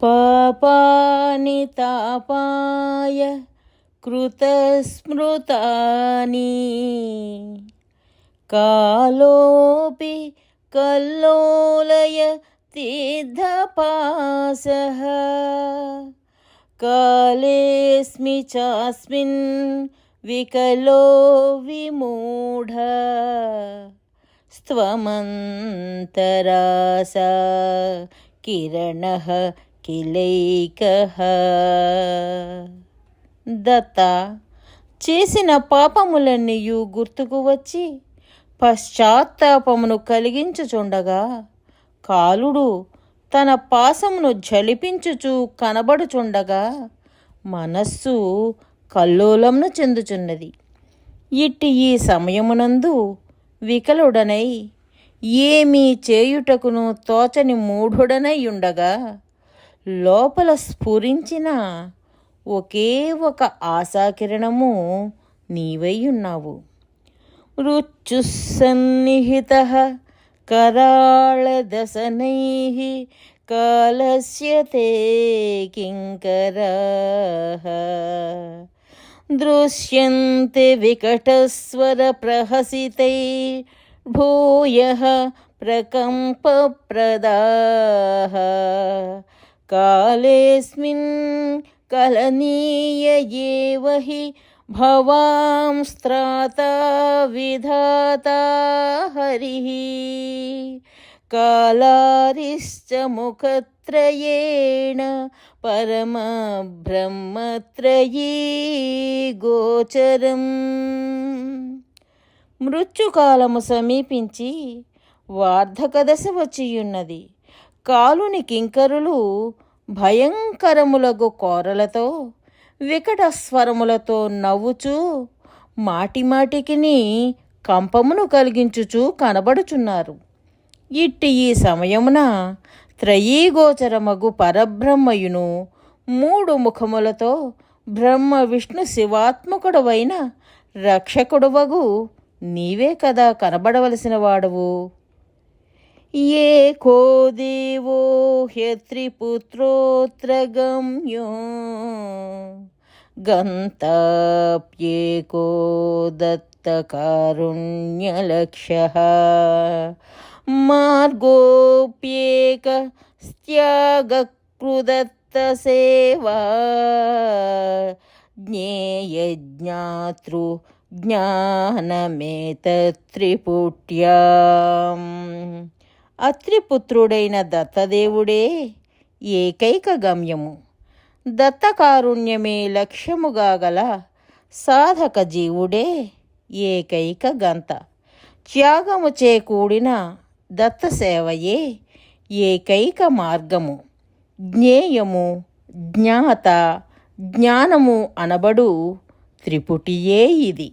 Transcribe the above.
పాపాని తాపాయ కృతస్మృతాని కాలోపి కల్లోలయ తీర్థపాసః కాలేస్మి చాస్మిన్ వికలో విమూఢ స్త్వమంతరాసా కిరణः కిలైకः. దత్త చేసిన పాపములన్నీయు గుర్తుకు వచ్చి పశ్చాత్తాపమును కలిగించుచుండగా కాలుడు తన పాసమును జలిపించుచు కనబడుచుండగా మనస్సు కల్లోలంను చెందుచున్నది. ఇట్టి ఈ సమయమునందు వికలుడనై ఏమీ చేయుటకును తోచని మూఢుడనై ఉండగా లోపల స్ఫురించిన ఒకే ఒక ఆశాకిరణము నీవై ఉన్నావు రుచుసన్నిహిత कराळदशनैः कालस्य ते किङ्कराः दृश्यन्ते विकटस्वरप्रहसितै भूयः प्रकम्पप्रदाः कालेऽस्मिन् कलनीय एव हि भवांस्त्राता विधाता हरिः कालारिश्च मुखत्रयेण परमब्रह्मत्रयी గోచరం మృత్యుకాలము సమీపించి వార్ధక దశ వచ్చియున్నది కాలుని కింకరులు భయంకరములగు కోరలతో వికట స్వరములతో నవ్వుచూ మాటిమాటికిని కంపమును కలిగించుచూ కనబడుచున్నారు. ఇట్టి ఈ సమయమున త్రయీగోచరమగు పరబ్రహ్మయును మూడు ముఖములతో బ్రహ్మ విష్ణు శివాత్మకుడవైన రక్షకుడవగు నీవే కదా కనబడవలసిన వాడవు. ఏకో దేవో హ్యత్రిపుత్రోత్ర గమ్యో గంతాప్యేకో దత్తకారుణ్యలక్ష్యः మార్గోప్యేక త్యాగకృదత్తసేవా జ్ఞేయజ్ఞాతృ జ్ఞానమేతత్రిపుట్యాం? అత్రిపుత్రుడైన దత్తదేవుడే ఏకైక గమ్యము. దత్తకారుణ్యమే లక్ష్యముగా గల సాధక జీవుడే ఏకైక గంత. త్యాగము చేకూడిన దత్త సేవయే ఏకైక మార్గము. జ్ఞేయము జ్ఞాత జ్ఞానము అనబడు త్రిపుటియే ఇది.